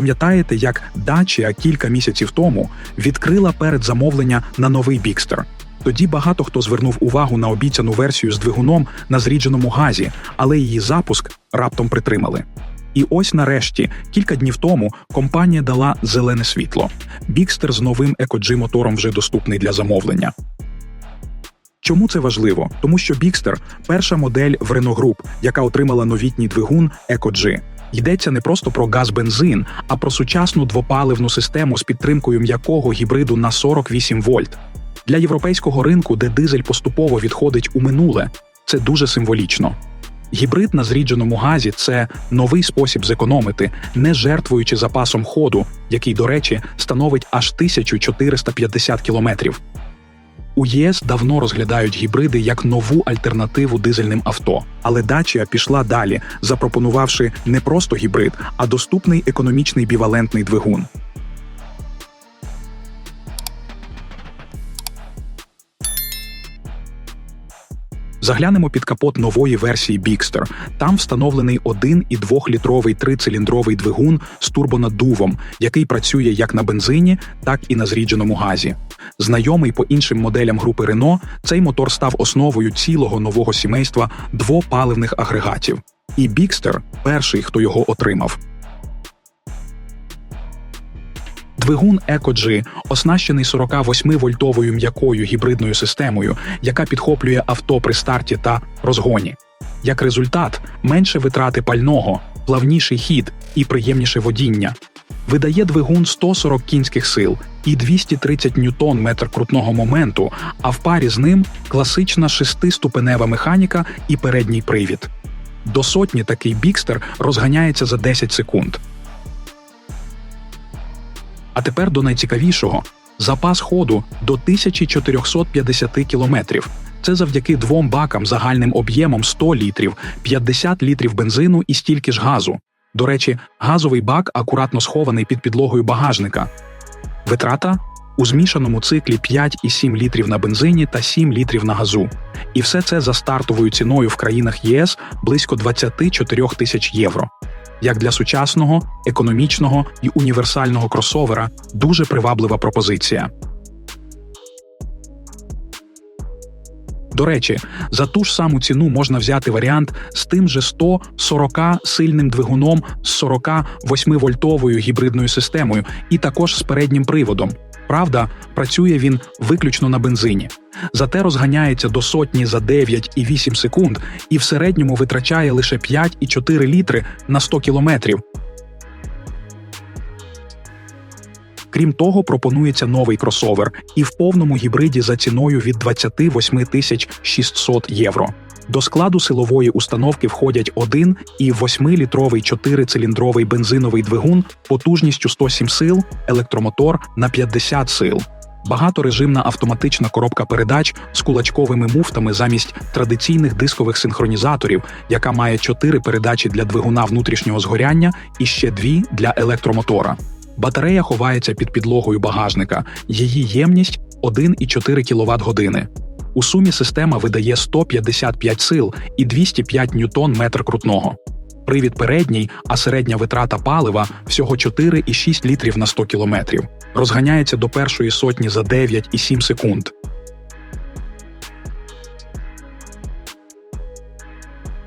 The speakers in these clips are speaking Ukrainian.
Пам'ятаєте, як Dacia кілька місяців тому відкрила передзамовлення на новий Бікстер? Тоді багато хто звернув увагу на обіцяну версію з двигуном на зрідженому газі, але її запуск раптом притримали. І ось нарешті, кілька днів тому, компанія дала зелене світло. Бікстер з новим EcoG мотором вже доступний для замовлення. Чому це важливо? Тому що Бікстер перша модель в Renault Group, яка отримала новітній двигун EcoG. Йдеться не просто про газ-бензин, а про сучасну двопаливну систему з підтримкою м'якого гібриду на 48 вольт. Для європейського ринку, де дизель поступово відходить у минуле, це дуже символічно. Гібрид на зрідженому газі це новий спосіб зекономити, не жертвуючи запасом ходу, який, до речі, становить аж 1450 кілометрів. У ЄС давно розглядають гібриди як нову альтернативу дизельним авто, але Дачія пішла далі, запропонувавши не просто гібрид, а доступний економічний бівалентний двигун. Заглянемо під капот нової версії Бікстер. Там встановлений 1,2-літровий трициліндровий двигун з турбонаддувом, який працює як на бензині, так і на зрідженому газі. Знайомий по іншим моделям групи Renault, цей мотор став основою цілого нового сімейства двопаливних агрегатів. І Бікстер перший, хто його отримав. Двигун EcoG оснащений 48-вольтовою м'якою гібридною системою, яка підхоплює авто при старті та розгоні. Як результат, менше витрати пального, плавніший хід і приємніше водіння. Видає двигун 140 кінських сил і 230 ньютон метр крутного моменту, а в парі з ним класична шестиступенева механіка і передній привід. До сотні такий бікстер розганяється за 10 секунд. А тепер до найцікавішого запас ходу до 1450 кілометрів. Це завдяки двом бакам загальним об'ємом 100 літрів, 50 літрів бензину і стільки ж газу. До речі, газовий бак акуратно схований під підлогою багажника. Витрата у змішаному циклі 5,7 літрів на бензині та 7 літрів на газу. І все це за стартовою ціною в країнах ЄС близько 24 тисяч євро. Як для сучасного, економічного і універсального кросовера дуже приваблива пропозиція. До речі, за ту ж саму ціну можна взяти варіант з тим же 140 сильним двигуном з 48-вольтовою гібридною системою і також з переднім приводом. Правда, працює він виключно на бензині. Зате розганяється до сотні за 9,8 секунд і в середньому витрачає лише 5,4 літри на 100 кілометрів. Крім того, пропонується новий кросовер і в повному гібриді за ціною від 28 тисяч 600 євро. До складу силової установки входять один і 8-літровий 4-циліндровий бензиновий двигун потужністю 107 сил, електромотор на 50 сил. Багаторежимна автоматична коробка передач з кулачковими муфтами замість традиційних дискових синхронізаторів, яка має 4 передачі для двигуна внутрішнього згоряння і ще 2 для електромотора. Батарея ховається під підлогою багажника. Її ємність 1,4 кВт години. У сумі система видає 155 сил і 205 ньютон метр крутного. Привід передній, а середня витрата палива всього 4,6 літрів на 100 кілометрів. Розганяється до першої сотні за 9,7 секунд.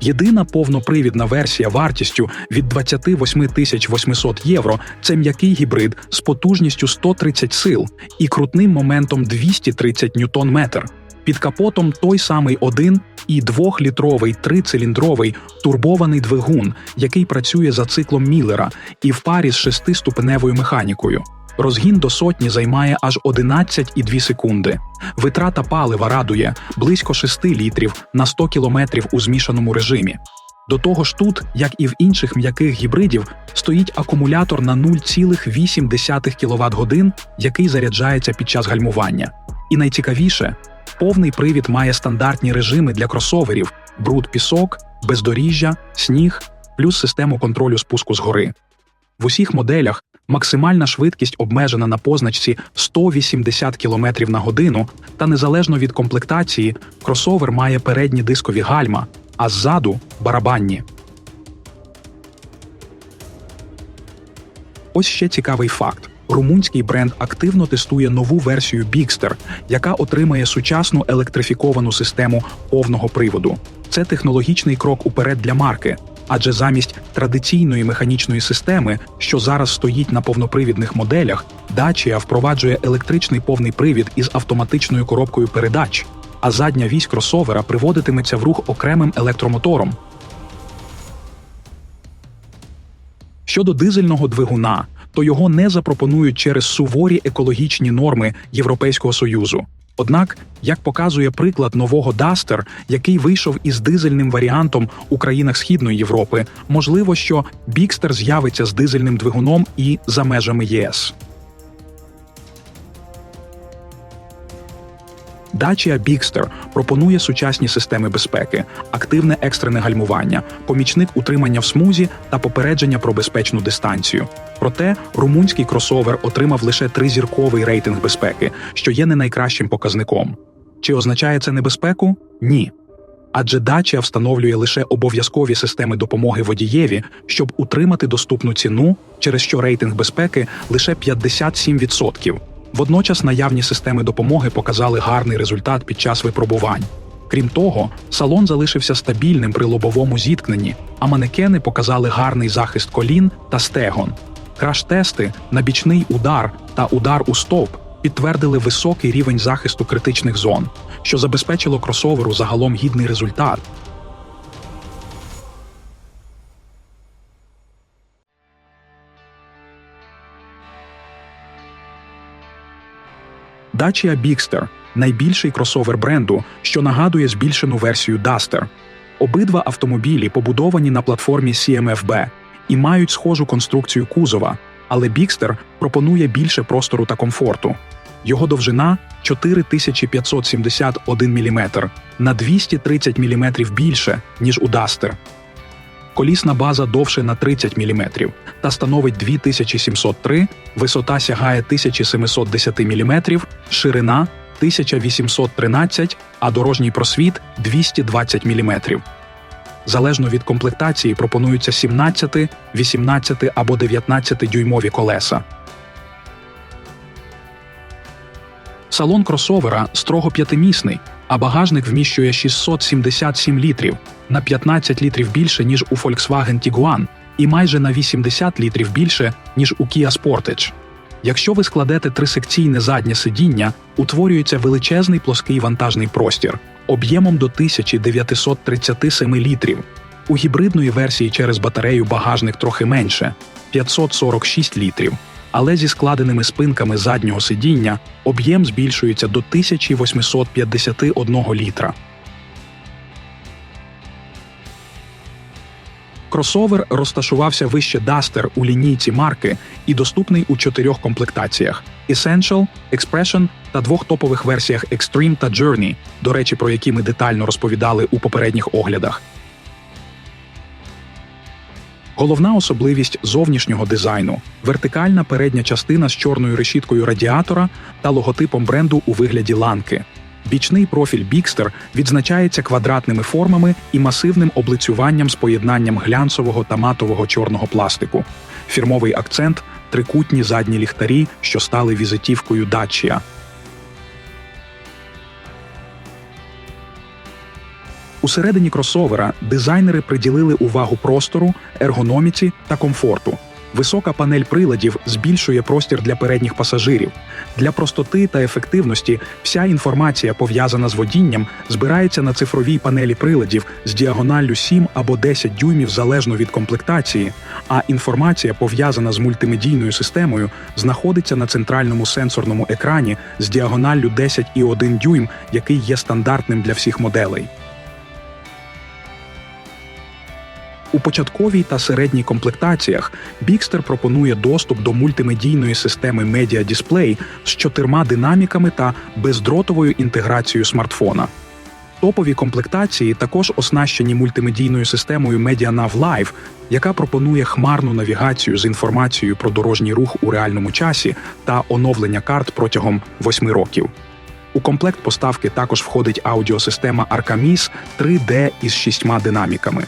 Єдина повнопривідна версія вартістю від 28 тисяч 800 євро це м'який гібрид з потужністю 130 сил і крутним моментом 230 ньютон метр. Під капотом той самий один і двохлітровий трициліндровий турбований двигун, який працює за циклом Міллера і в парі з шестиступеневою механікою. Розгін до сотні займає аж 11,2 секунди. Витрата палива радує близько 6 літрів на 100 кілометрів у змішаному режимі. До того ж, тут, як і в інших м'яких гібридів, стоїть акумулятор на 0,8 кВт годин, який заряджається під час гальмування. І найцікавіше, повний привід має стандартні режими для кросоверів: бруд, пісок, бездоріжжя, сніг, плюс систему контролю спуску згори. В усіх моделях максимальна швидкість обмежена на позначці 180 км на годину, та незалежно від комплектації, кросовер має передні дискові гальма, а ззаду барабанні. Ось ще цікавий факт: румунський бренд активно тестує нову версію Bigster, яка отримає сучасну електрифіковану систему повного приводу. Це технологічний крок уперед для марки. Адже замість традиційної механічної системи, що зараз стоїть на повнопривідних моделях, Dacia впроваджує електричний повний привід із автоматичною коробкою передач, а задня вісь кросовера приводитиметься в рух окремим електромотором. Щодо дизельного двигуна, то його не запропонують через суворі екологічні норми Європейського союзу. Однак, як показує приклад нового Дастер, який вийшов із дизельним варіантом у країнах Східної Європи, можливо, що Бікстер з'явиться з дизельним двигуном і за межами ЄС. Dacia Bigster пропонує сучасні системи безпеки, активне екстрене гальмування, помічник утримання в смузі та попередження про безпечну дистанцію. Проте румунський кросовер отримав лише тризірковий рейтинг безпеки, що є не найкращим показником. Чи означає це небезпеку? Ні. Адже Dacia встановлює лише обов'язкові системи допомоги водієві, щоб утримати доступну ціну, через що рейтинг безпеки лише 57%. Водночас наявні системи допомоги показали гарний результат під час випробувань. Крім того, салон залишився стабільним при лобовому зіткненні, а манекени показали гарний захист колін та стегон. Краш-тести на бічний удар та удар у стовп підтвердили високий рівень захисту критичних зон, що забезпечило кросоверу загалом гідний результат. Dacia Bigster – найбільший кросовер бренду, що нагадує збільшену версію Duster. Обидва автомобілі побудовані на платформі CMFB і мають схожу конструкцію кузова, але Bigster пропонує більше простору та комфорту. Його довжина 4571 мм на 230 мм більше, ніж у Duster. Колісна база довше на 30 мм та становить 2703, висота сягає 1710 мм, ширина 1813, а дорожній просвіт 220 мм. Залежно від комплектації пропонуються 17, 18 або 19 дюймові колеса. Салон кросовера строго п'ятимісний, а багажник вміщує 677 літрів на 15 літрів більше, ніж у Volkswagen Tiguan, і майже на 80 літрів більше, ніж у Kia Sportage. Якщо ви складете трисекційне заднє сидіння, утворюється величезний плоский вантажний простір об'ємом до 1937 літрів. У гібридної версії через батарею багажник трохи менше 546 літрів але зі складеними спинками заднього сидіння об'єм збільшується до 1851 літра. Кросовер розташувався вище Duster у лінійці марки і доступний у чотирьох комплектаціях: Essential, Expression та двох топових версіях Extreme та Journey, до речі, про які ми детально розповідали у попередніх оглядах. Головна особливість зовнішнього дизайну вертикальна передня частина з чорною решіткою радіатора та логотипом бренду у вигляді ланки. Бічний профіль Бікстер відзначається квадратними формами і масивним облицюванням з поєднанням глянцевого та матового чорного пластику. Фірмовий акцент трикутні задні ліхтарі, що стали візитівкою Dacia. Усередині кросовера дизайнери приділили увагу простору, ергономіці та комфорту. Висока панель приладів збільшує простір для передніх пасажирів. Для простоти та ефективності вся інформація, пов'язана з водінням, збирається на цифровій панелі приладів з діагоналлю 7 або 10 дюймів залежно від комплектації, а інформація, пов'язана з мультимедійною системою, знаходиться на центральному сенсорному екрані з діагоналлю 10,1 дюйм, який є стандартним для всіх моделей. У початковій та середній комплектаціях Bigster пропонує доступ до мультимедійної системи Media Display з чотирма динаміками та бездротовою інтеграцією смартфона. Топові комплектації також оснащені мультимедійною системою MediaNav Live, яка пропонує хмарну навігацію з інформацією про дорожній рух у реальному часі та оновлення карт протягом восьми років. У комплект поставки також входить аудіосистема Arcamis 3D із шістьма динаміками.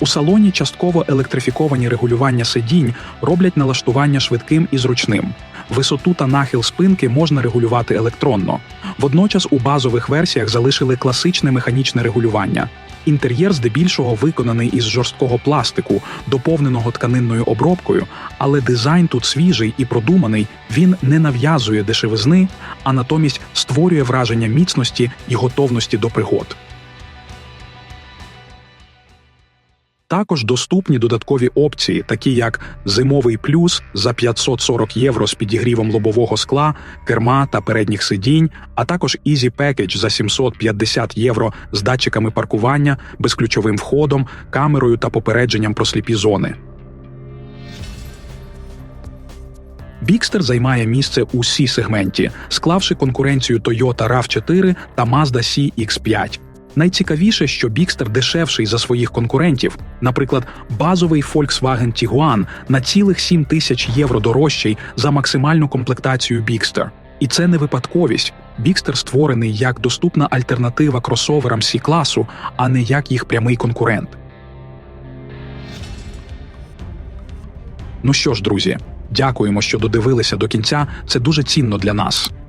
У салоні частково електрифіковані регулювання сидінь роблять налаштування швидким і зручним. Висоту та нахил спинки можна регулювати електронно. Водночас у базових версіях залишили класичне механічне регулювання. Інтер'єр здебільшого виконаний із жорсткого пластику, доповненого тканинною обробкою, але дизайн тут свіжий і продуманий. Він не нав'язує дешевизни, а натомість створює враження міцності і готовності до пригод. Також доступні додаткові опції, такі як зимовий плюс за 540 євро з підігрівом лобового скла, керма та передніх сидінь, а також Easy Package за 750 євро з датчиками паркування, безключовим входом, камерою та попередженням про сліпі зони. Бікстер займає місце у C-сегменті, склавши конкуренцію Toyota RAV4 та Mazda CX-5. Найцікавіше, що Бікстер дешевший за своїх конкурентів. Наприклад, базовий Volkswagen Tiguan на цілих 7 тисяч євро дорожчий за максимальну комплектацію Бікстер. І це не випадковість. Бікстер створений як доступна альтернатива кросоверам C-класу, а не як їх прямий конкурент. Ну що ж, друзі, дякуємо, що додивилися до кінця. Це дуже цінно для нас.